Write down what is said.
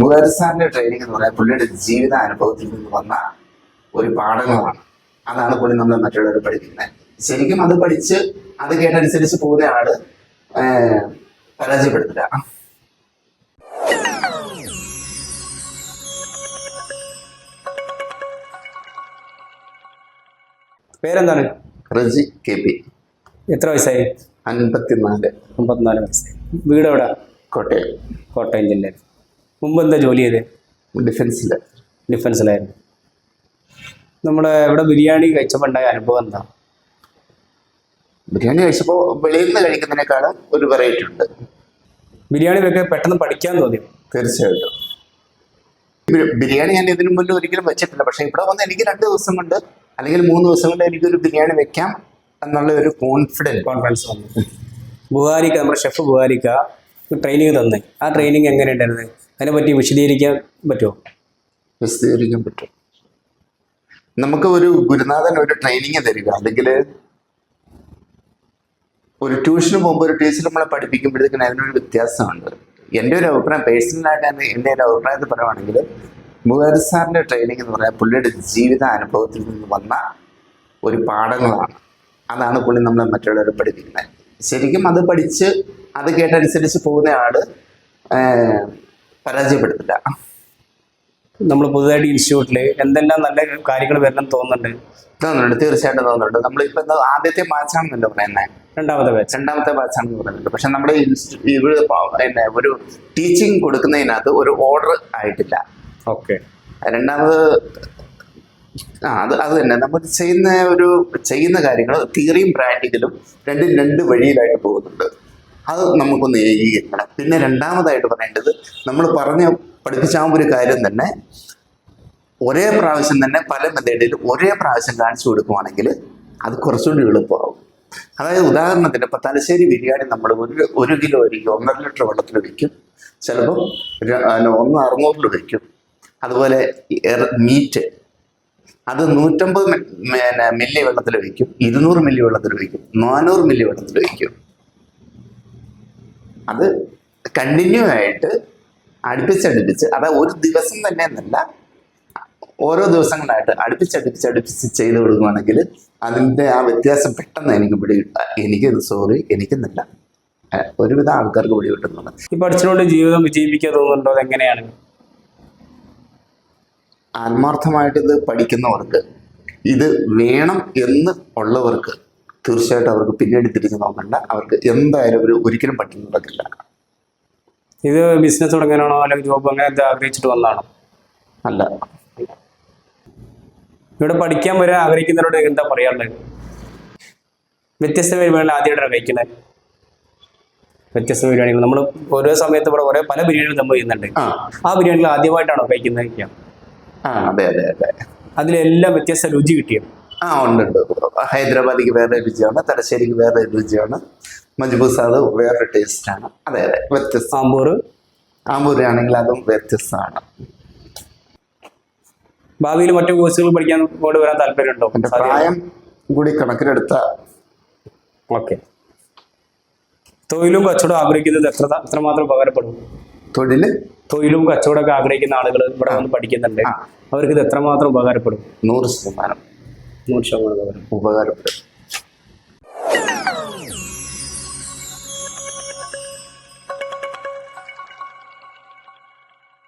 മുഖാരി സാറിന്റെ ട്രെയിനിങ് എന്ന് പറയാൻ പുള്ളിയുടെ ജീവിത അനുഭവത്തിൽ നിന്ന് വന്ന ഒരു പാഠങ്ങളാണ്. അതാണ് പുള്ളി നമ്മൾ മറ്റുള്ളവർ പഠിക്കുന്നത് ശരിക്കും അത് പഠിച്ച് അത് കേട്ടനുസരിച്ച് പോകുന്ന ആൾ പരാജയപ്പെടുത്തില്ല. പേരെന്താണ്? Reji K P. എത്ര വയസ്സായി? അൻപത്തിനാല്. അമ്പത്തിനാല് വയസ്സായി. വീട് എവിടെ കോട്ടയം. കോട്ടയം ജില്ലയിൽ. മുമ്പ് എന്താ ജോലി ചെയ്തേ? ഡിഫൻസിൽ ഡിഫൻസിലായിരുന്നു നമ്മുടെ ഇവിടെ ബിരിയാണി കഴിച്ചപ്പോൾ ഉണ്ടായ അനുഭവം എന്താ? ബിരിയാണി കഴിച്ചപ്പോൾ വെളിയിൽ നിന്ന് കഴിക്കുന്നതിനേക്കാളും ഒരു വെറൈറ്റി ഉണ്ട്. ബിരിയാണി വെക്കാൻ പെട്ടെന്ന് പഠിക്കാൻ തോന്നി തീർച്ചയായിട്ടും. ബിരിയാണി ഞാൻ ഇതിനു മുന്നിൽ ഒരിക്കലും വെച്ചിട്ടില്ല. പക്ഷേ ഇവിടെ വന്ന് എനിക്ക് രണ്ട് ദിവസം കൊണ്ട് അല്ലെങ്കിൽ മൂന്ന് ദിവസം കൊണ്ട് എനിക്കൊരു ബിരിയാണി വെക്കാം എന്നുള്ള ഒരു കോൺഫിഡൻസ് കോൺഫിഡൻസ് വന്നു. ബുഹാരിക്ക നമ്മുടെ ഷെഫ് ബുഹാരിക്ക ട്രെയിനിങ് തന്നെ. ആ ട്രെയിനിങ് എങ്ങനെ ഉണ്ടായിരുന്നു? അതിനെപ്പറ്റി വിശദീകരിക്കാൻ പറ്റുമോ? വിശദീകരിക്കാൻ പറ്റും. നമുക്ക് ഒരു ഗുരുനാഥൻ ഒരു ട്രെയിനിങ് തരിക. അല്ലെങ്കിൽ ഒരു ട്യൂഷന് പോകുമ്പോൾ ഒരു ടീച്ചർ നമ്മളെ പഠിപ്പിക്കുമ്പോഴത്തേക്കും അതിനൊരു വ്യത്യാസമുണ്ട്. എന്റെ ഒരു അഭിപ്രായം പേഴ്സണലായിട്ട് എന്റെ ഒരു അഭിപ്രായത്തിൽ പറയുവാണെങ്കിൽ മുഖാരി സാറിന്റെ ട്രെയിനിങ് എന്ന് പറയാൻ പുള്ളിയുടെ ജീവിത അനുഭവത്തിൽ നിന്ന് വന്ന ഒരു പാഠങ്ങളാണ്. അതാണ് പുള്ളി നമ്മളെ മറ്റുള്ളവരെ പഠിപ്പിക്കുന്നത്. ശരിക്കും അത് പഠിച്ച് അത് കേട്ടനുസരിച്ച് പോകുന്ന ആൾ പരാജയപ്പെടുത്തില്ല. നമ്മൾ പുതുതായിട്ട് ഇൻസ്റ്റിറ്റ്യൂട്ടിൽ എന്തെല്ലാം നല്ല കാര്യങ്ങൾ വരണം തോന്നുന്നുണ്ട്? തോന്നുന്നുണ്ട്. തീർച്ചയായിട്ടും തോന്നുന്നുണ്ട്. നമ്മളിപ്പോ എന്താ ആദ്യത്തെ ബാച്ചാണെന്നല്ലോ പറയുന്നത് രണ്ടാമത്തെ ബാച്ച് രണ്ടാമത്തെ ബാച്ചാണെന്ന് പറയുന്നുണ്ട്. പക്ഷെ നമ്മുടെ ഇവിടെ പിന്നെ ഒരു ടീച്ചിങ് കൊടുക്കുന്നതിനകത്ത് ഒരു ഓർഡർ ആയിട്ടില്ല. ഓക്കെ. രണ്ടാമത് ആ അത് അത് തന്നെ. നമ്മൾ ചെയ്യുന്ന ഒരു ചെയ്യുന്ന കാര്യങ്ങൾ തിയറിയും പ്രാക്ടിക്കലും രണ്ടും രണ്ട് വഴിയിലായിട്ട് പോകുന്നുണ്ട്. അത് നമുക്കൊന്ന് ഏകീകരിക്കണം. പിന്നെ രണ്ടാമതായിട്ട് പറയേണ്ടത് നമ്മൾ പറഞ്ഞ പഠിപ്പിച്ച ഒരു കാര്യം തന്നെ ഒരേ പ്രാവശ്യം തന്നെ പല മെത്തേഡിൽ ഒരേ പ്രാവശ്യം കാണിച്ചു കൊടുക്കുവാണെങ്കിൽ അത് കുറച്ചുകൂടി എളുപ്പമാകും അതായത് ഉദാഹരണത്തിന് ഇപ്പം തലശ്ശേരി ബിരിയാണി നമ്മൾ ഒരു ഒരു കിലോ അരിക്കും ഒന്നര ലിറ്റർ വെള്ളത്തിൽ വയ്ക്കും ചിലപ്പം ഒന്ന് അറുന്നൂറിൽ വയ്ക്കും അതുപോലെ മീറ്റ് അത് നൂറ്റമ്പത് മില്ലി വെള്ളത്തിൽ വയ്ക്കും ഇരുന്നൂറ് മില്ലി വെള്ളത്തിൽ വയ്ക്കും നാനൂറ് മില്ലി വെള്ളത്തിൽ വയ്ക്കും അത് കണ്ടിന്യൂ ആയിട്ട് അടുപ്പിച്ചടുപ്പിച്ച് അതായത് ഒരു ദിവസം തന്നെ എന്നല്ല ഓരോ ദിവസങ്ങളായിട്ട് അടുപ്പിച്ചടുപ്പിച്ച് അടുപ്പിച്ച് ചെയ്ത് കൊടുക്കുകയാണെങ്കിൽ അതിന്റെ ആ വ്യത്യാസം പെട്ടെന്ന് എനിക്ക് പിടി എനിക്ക് സോറി എനിക്കെന്നല്ല. ഒരുവിധം ആൾക്കാർക്ക് പിടി കിട്ടുന്നുണ്ട് ഈ പഠിച്ചുകൊണ്ട് ജീവിതം വിജയിപ്പിക്കാൻ തോന്നുന്നുണ്ടോ? അതെങ്ങനെയാണ് ആത്മാർത്ഥമായിട്ട് ഇത് പഠിക്കുന്നവർക്ക് ഇത് വേണം എന്ന് ഉള്ളവർക്ക് തീർച്ചയായിട്ടും അവർക്ക് പിന്നീട് തിരിഞ്ഞു നോക്കണ്ട. അവർക്ക് എന്തായാലും ഒരു ഒരിക്കലും പറ്റുന്ന നടക്കില്ല. ഇത് ബിസിനസ് തുടങ്ങാനാണോ? അല്ലെങ്കിൽ ജോബ് അങ്ങനെ ആഗ്രഹിച്ചിട്ട് വന്നതാണോ? അല്ല. ഇവിടെ പഠിക്കാൻ വരാൻ ആഗ്രഹിക്കുന്നവരോട് എന്താ പറയാനുള്ളത്? വ്യത്യസ്ത പരിപാടികൾ ആദ്യമായിട്ടാണ് കഴിക്കുന്നത്. വ്യത്യസ്ത ബിരിയാണികൾ നമ്മൾ ഓരോ സമയത്ത് ഇവിടെ ഓരോ പല ബിരിയാണികൾ നമ്മൾ ചെയ്യുന്നുണ്ട്. ആ. ബിരിയാണികൾ ആദ്യമായിട്ടാണോ കഴിക്കുന്നത്? ആ അതെ അതെ അതെ. അതിലെല്ലാം വ്യത്യസ്ത രുചി കിട്ടിയോ ആ ഉണ്ട് ഉണ്ട് ഹൈദരാബാദിക്ക് വേറെ രുചിയാണ് തലശ്ശേരിക്ക് വേറെ രുചിയാണ് മജ്ബൂസാദ് വേറെ ടേസ്റ്റാണ് അതെ അതെ വ്യത്യസ്ത. ആമ്പൂർ ആമ്പൂരി ആണെങ്കിൽ അതും വ്യത്യസ്തമാണ്. ഭാവിയിൽ മറ്റു കോഴ്സുകൾ പഠിക്കാൻ ഇങ്ങോട്ട് വരാൻ താല്പര്യമുണ്ടോ? പ്രായം കൂടി കണക്കിലെടുത്ത ഓക്കെ. തൊഴിലും കച്ചവടം ആഗ്രഹിക്കുന്നത് എത്ര എത്രമാത്രം ഉപകാരപ്പെടും? തൊഴിൽ? തൊഴിലും കച്ചവടമൊക്കെ ആഗ്രഹിക്കുന്ന ആളുകൾ ഇവിടെ വന്ന് പഠിക്കുന്നുണ്ട്. അവർക്ക് ഇത് എത്രമാത്രം ഉപകാരപ്പെടും? നൂറ് ശതമാനം. നൂറ് ശതമാനം ഉപകാരം ഉപകാരപ്പെടും